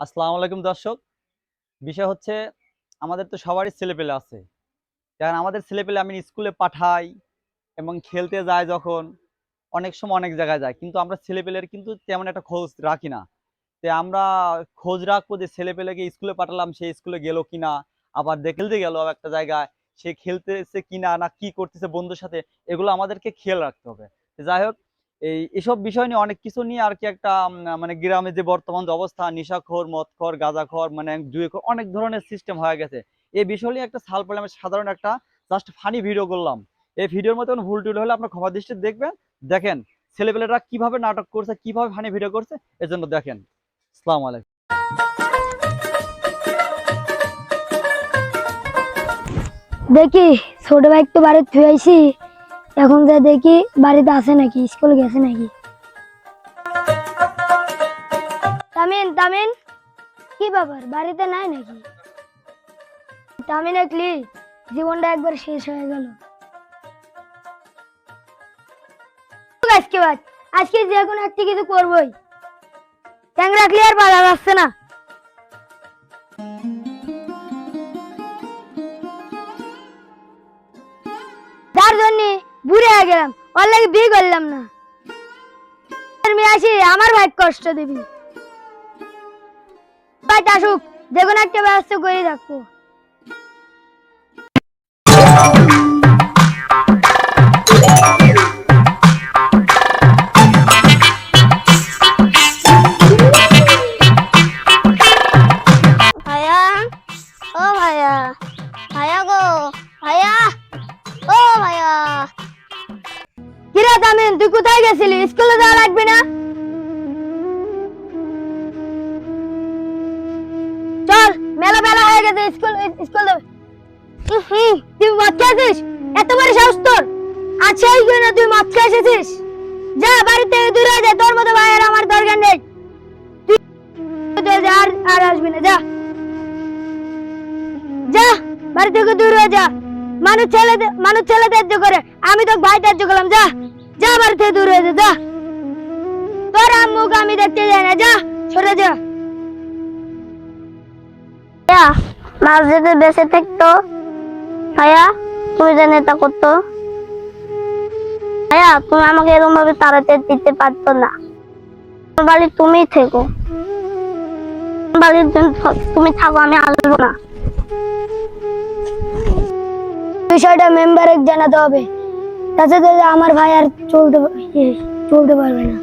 আসসালামু আলাইকুম দর্শক। বিষয় হচ্ছে, আমাদের তো সবারই ছেলেপেলে আছে। কারণ আমাদের ছেলেপেলে আমি স্কুলে পাঠাই এবং খেলতে যায় যখন, অনেক সময় অনেক জায়গায় যায় কিন্তু আমরা ছেলেপেলের কিন্তু তেমন একটা খোঁজ রাখি না। তো আমরা খোঁজ রাখব যে ছেলেপেলেকে স্কুলে পাঠালাম, সে স্কুলে গেল কিনা, আবার খেলতে গেল একটা জায়গায়, সে খেলতেছে কিনা না কি করতেছে বন্ধুর সাথে, এগুলো আমাদেরকে খেয়াল রাখতে হবে। যাই হোক এই এসব বিষয় নিয়ে অনেক কিছু নিয়ে আর কি একটা মানে গ্রামে যে বর্তমান যে অবস্থা, নিশাখোর, মদখোর, গাঁজাখোর মানে জুয়েখোর অনেক ধরনের সিস্টেম হয়ে গেছে। এই বিষয় নিয়ে একটা সাল পেলাম সাধারণ একটা জাস্ট ফানি ভিডিও করলাম। এই ভিডিওর মধ্যে কোনো ভুল টুল হলে আপনার ক্ষমা দৃষ্টি দেখবেন। দেখেন, ছেলেপেলেরা কীভাবে নাটক করছে, কীভাবে ফানি ভিডিও করছে এর জন্য দেখেন। আসসালামু আলাইকুম। দেখি, ছোট ভাই তো বাড়ি থুয়ে আইছি। এখন যা দেখি বাড়িতে আছে নাকি, স্কুল গেছে নাকি? তামিন তামিন, কি ব্যাপার? বাড়িতে নাই নাকি? তামিন একলি জীবনটা একবার শেষ হয়ে গেল। আজকে বাদ, আজকে যে কোনো একটা কিছু করবোই। ট্যাং রাখলে আর পালা যাচ্ছে না। ওর বিয়ে করলাম না। মেয়ে আসি, আমার ভাই কষ্ট দিবি। ভাই আসুক যে কোনো একটা ব্যবস্থা করে রাখব। স্কুল স্কুল তুই এত বড় সাহস তোর। এই জন্য তুই এসেছিস। যা দূরে যা, তোর মতো ভাইয়ের আমার দরকার নেই। তুই আর আর আসবি না, যা। যা, বাড়ি থেকে দূরে হয়ে যা। মানুষ মানুষ ছেলে ত্যায্য করে। আমি তো ভাই ত্যায্য করলাম, যা। যা, বাড়ি থেকে দূরে হয়ে যা যা। তোর আম্মুকে আমি দেখতে যাই না, যা, সরে যা। ভাইয়া মাছ যদি বেঁচে থাকতো ভাইয়া তুমি যে নেতা করতো। ভাইয়া তুমি আমাকে এরকম ভাবে তাড়াতে দিতে পারতো না। বাড়ি তুমি থেকো। বাড়ির তুমি থাকো আমি আসব না। বিষয়টা মেম্বারে জানাতে হবে। তাছাড়া আমার ভাই আর চলতে ইয়ে, চলতে পারবে না।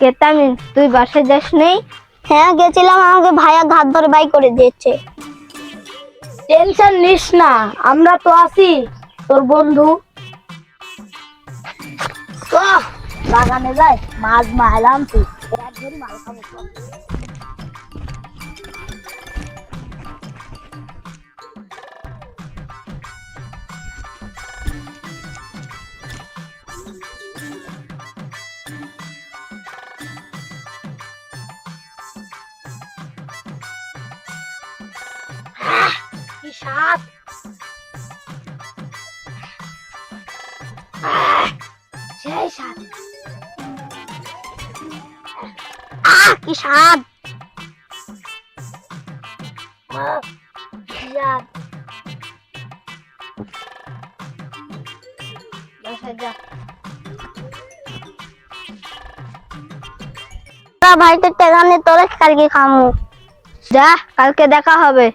কেতামিন তুই বাসায় যাস নেই? হ্যাঁ গেছিলাম আমাকে ভাইয়া ঘাত ধরে বাই করে দিয়েছে। টেনশন নিস না আমরা তো আছি তোর বন্ধু। বাগানে যায় মাছ মারলাম তুই। মাল স্বাদ আহ, সেই স্বাদ আহ কি স্বাদ বাসায় যা তোরা টেকা নিয়ে তোরে কালকে খামু। যা কালকে দেখা হবে।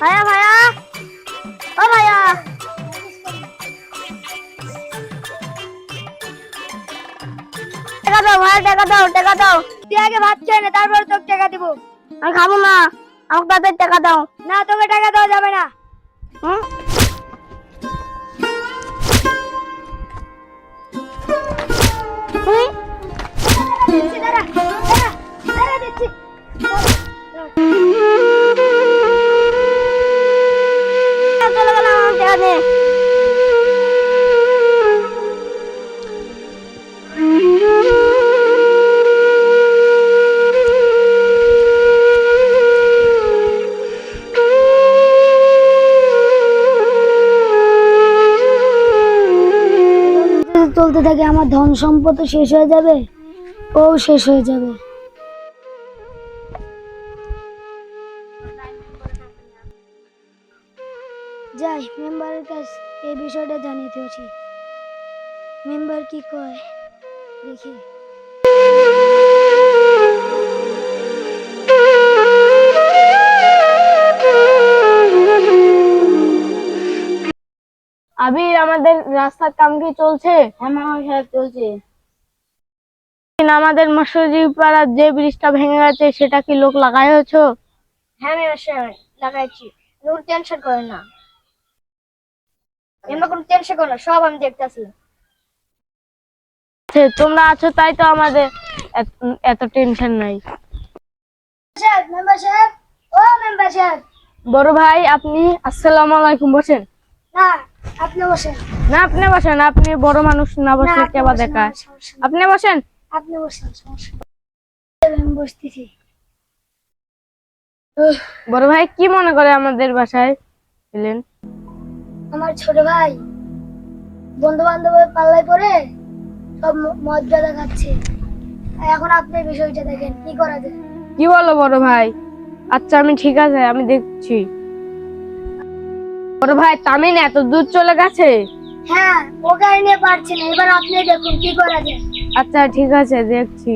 ভাইয়া ভাইয়া। ও ভাইয়া। টাকা দাও ভাই টাকা দাও টাকা দাও। তুই আগে ভাত খেয়ে নে, তারপর তোকে টাকা দিব। আমি খাব না। আমাকে তাদের টাকা দাও। না, তোকে টাকা দেওয়া যাবে না। হুম? দাঁড়া দাঁড়া দাঁড়া দিচ্ছি। যদি চলতে থাকে আমার ধন সম্পদ শেষ হয়ে যাবে ও শেষ হয়ে যাবে। যাই মেম্বারের কাছ এই বিষয়টা জানিয়ে হচ্ছে মেম্বার কি কয় দেখি। আবির আমাদের রাস্তার কাম কি চলছে? হ্যাঁ মামা সাহেব চলছে। আমাদের মসজিদ পাড়ার যে ব্রিজটা ভেঙে গেছে সেটা কি লোক লাগাই হয়েছে হ্যাঁ লাগাইছি। কোনো টেনশন করেন না। কোনো টেনশন না সব আমি দেখতেছি। তোমরা আছো তাই তো আমাদের এত- টেনশন নাই। মেম্বার সাহেব ও মেম্বার সাহেব। বড় ভাই আপনি আসসালামু আলাইকুম বসেন। না আপনি বসেন। না আপনি বসেন আপনি বড় মানুষ না আপনি কেবা দেখায়? নেই। আপনি বসেন। আপনি বসতেছি। বড় ভাই কি মনে করে আমাদের বাসায় এলেন? আমার ছোট ভাই বন্ধু বান্ধবের পাল্লায় পড়ে সব ম- মদ গাঁদা খাচ্ছে। এখন আপনি বিষয়টা দেখেন কি করা যায়? কি বলো বড় ভাই? আচ্ছা আমি ঠিক আছে আমি দেখছি। বড় ভাই তামিন এত দূর চলে গেছে? হ্যাঁ ওকে নিয়ে পারছি না এবার আপনি দেখুন কি করা যায়। আচ্ছা ঠিক আছে দেখছি।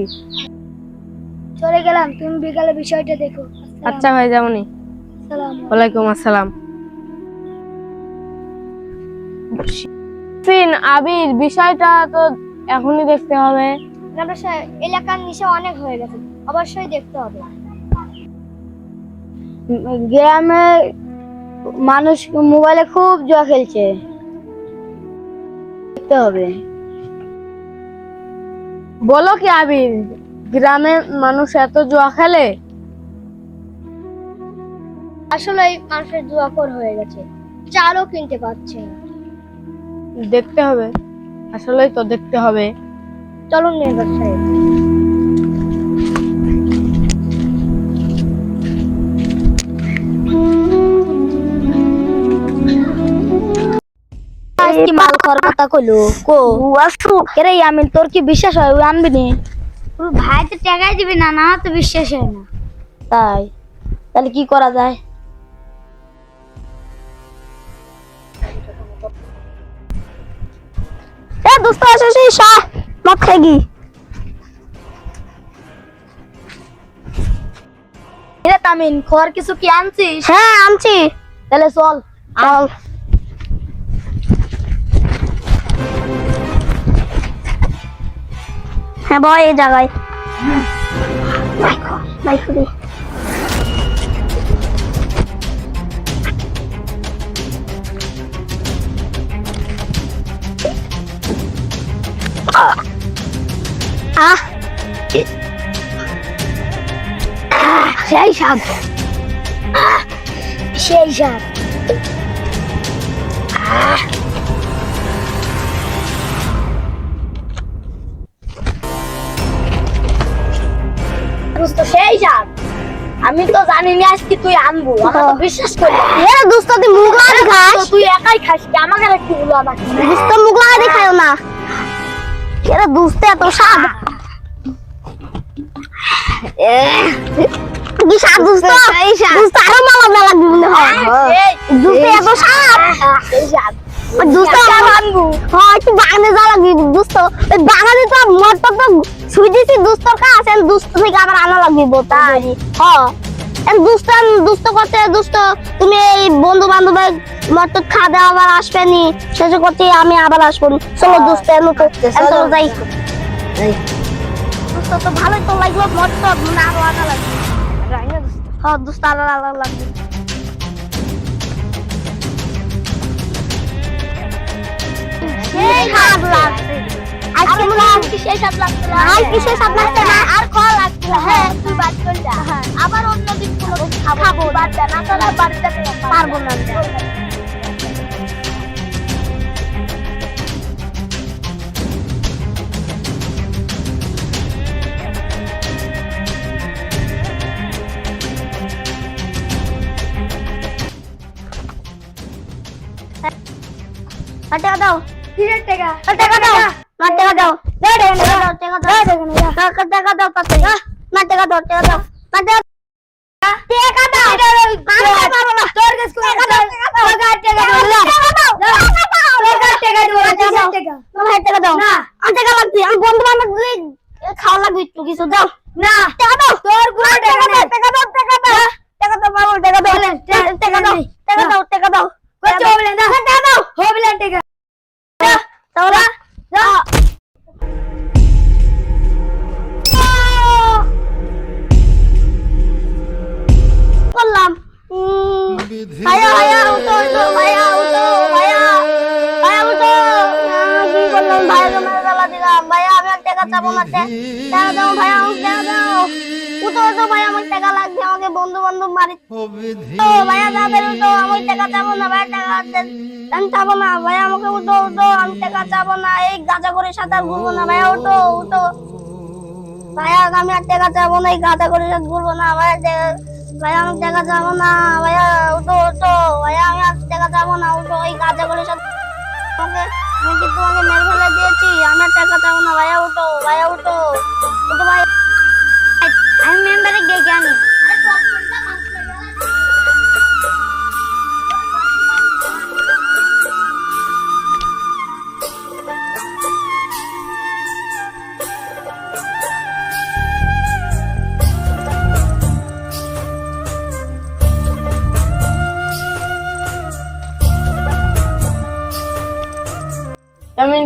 চলে গেলাম তুমি বিকালে বিষয়টা দেখো। আচ্ছা ভাই সালাম ওয়ালাইকুম আসসালাম। সিন আবির বিষয়টা তো এখনই দেখতে হবে। এলাকার নিশা অনেক হয়ে গেছে অবশ্যই দেখতে হবে। গ্রামে মানুষ মোবাইলে খুব জুয়া খেলছে। দেখতে হবে। বলো কি আবির গ্রামে মানুষ এত জুয়া খেলে? আসলে মানুষের জুয়াকর হয়ে গেছে চালও কিনতে পারছে না। দেখতে হবে। আসলেই তো দেখতে হবে। চলুন মেম্বার সাহেব কি মাল খাওয়ার কথা কইলো? কো? আসু। কেরে আমি তোর কি বিশ্বাস হয়? ওই আনবি নি। ভাই তো টাকাই দিবি না না তো বিশ্বাস হয় না। তাই? তাহলে কি করা যায়? এ দোস্ত আসিস শাহ মত খাইগি রে তামিন খর কিছু কি আনছিস? হ্যাঁ আনছি। তাহলে চল চল। হ্যাঁ বয় এই জায়গায়। বাইক দি আহ সেই আহ, সেই স্বাদ আমি তো জানি না আজকে তুই আনব। আমার তো বিশ্বাস করি। এ দোস্ত তুই মুখ লাগা খাস? তুই একাই খাস কি? আমাকে একটু বলো আমাকে। দোস্ত মুখ লাগা খাও না। এরা দোস্ত এত স্বাদ কি দোস্ত দোস্ত আরও মালা লাগবে মনে হয়। দোস্ত এত দোস্ত আনব হ্যাঁ একটু বাগানে যা লাগবে দোস্ত ওই বাগানে তো মরটা তো ছুই দিছি দোস্তর কাছে দোস্ত থেকে আবার আনা লাগবে তাই। হ্যাঁ। দুষ্ট দুষ্ট করতে দুষ্ট তুমি এই বন্ধু বান্ধবের মত খাদে আবার আসবে নি? শেষ করতে আমি আবার আসব চলো দুষ্ট এমন তো চলো যাই। দুষ্ট তো ভালোই তো লাগল মত তো আরও আনা লাগবে হ্যাঁ দুষ্ট আলাদা আলাদা লাগবে হয় না? না? না। আবার অন্য দিন কোনো খাব বাদ না বাড়িতে পারব না। টাকা দাও। কিসের টাকা? টাকা দাও। না টাকা দাও। দাও। টাকা দাও টাকা দাও। টাকা টাকা। দাও তাড়াতাড়ি না টাকা দাও। টাকা দাও না টাকা টাকা দাও। ভাইয়া ভাইয়া উঠো উঠো ভাইয়া উঠো ভাইয়া। ভাইয়া উঠো। আহ, কি করলাম? ভাইয়া মেরে ফেলা দিলাম। ভাইয়া আমি আর টাকা চাবো টে- টাকা দাও ভাইয়া আমাকে টাকা দাও। উঠো উঠো ভাইয়া আমার টাকা লাগবে আমাকে বন্ধু বান্ধব মারি তো ভাইয়া তাড়াতাড়ি উঠো আমি টাকা চাবো না ভাইয়া টাকা আমি চাবো না ভাইয়া আমাকে উঠো উঠো আমি টাকা চাবো না এই গাঁজা করে সাঁতার ঘুরবো না ভাইয়া উঠো উঠো। ভাইয়া আমি আর টাকা চাবো না এই গাঁজা করে সাথে ঘুরবো না ভাইয়া ভাইয়া, আমি যাব না। ভাইয়া, উঠো উঠো। ভাইয়া, আমি টাকা চাবো না। উঠো, এই গাঁজা করে সাথে আমাকে আমি কি তোমাকে মেরে ফেলে দিয়েছি। আমি আর যাব না। ভাইয়া, উঠো ভাইয়া, উঠো। উঠো ভাই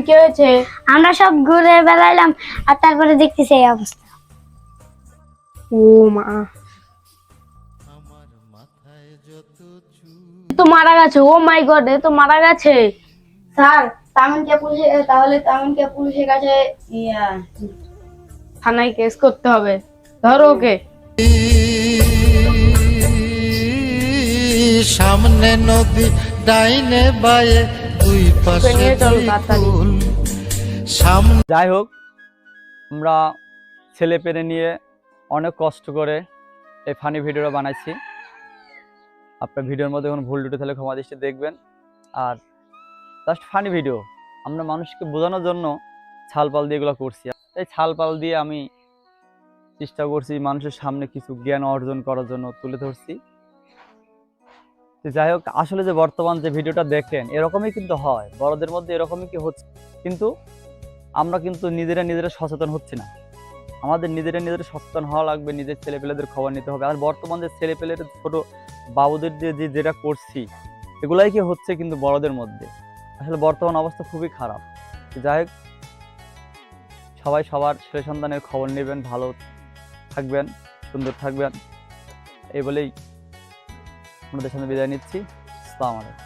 কি হয়েছে? আমরা সব ঘুরে বেড়াইলাম আর তারপরে দেখতেছি এই অবস্থা। ও মা। তো মারা গেছে ও মাই গড এ তো মারা গেছে। স্যার তামিনকে পুলিশে তাহলে তামিনকে পুলিশের কাছে থানায় কেস করতে হবে। ধরো ওকে। সামনে নদী ডাইনে বায়ে দুই পাশে চল তাড়াতাড়ি। যাই হোক, আমরা ছেলে পেরে নিয়ে অনেক কষ্ট করে এই ফানি ভিডিওটা বানাইছি। আপনার ভিডিওর মধ্যে কোনো ভুল টুটে তাহলে ক্ষমা দৃষ্টি দেখবেন। আর জাস্ট ফানি ভিডিও আমরা মানুষকে বোঝানোর জন্য ছালপাল দিয়ে এগুলো করছি। এই ছালপাল দিয়ে আমি চেষ্টা করছি মানুষের সামনে কিছু জ্ঞান অর্জন করার জন্য তুলে ধরছি। যাই হোক, আসলে যে বর্তমান যে ভিডিওটা দেখেন, এরকমই কিন্তু হয়। বড়দের মধ্যে এরকমই কি হচ্ছে? কিন্তু আমরা কিন্তু নিজেরা নিজেরা সচেতন হচ্ছি না। আমাদের নিজেরা নিজেরা সচেতন হওয়া লাগবে, নিজের ছেলেপেলেদের খবর নিতে হবে। আর বর্তমান যে ছেলেপেলের ছোটো বাবুদের দিয়ে যে, যেটা করছি, এগুলাই কি হচ্ছে কিন্তু বড়দের মধ্যে? আসলে বর্তমান অবস্থা খুবই খারাপ। যাই হোক, সবাই সবার ছেলে সন্তানের খবর নেবেন, ভালো থাকবেন, সুন্দর থাকবেন। এই বলেই আমাদের সামনে বিদায় নিচ্ছি। আসসালামু আলাইকুম।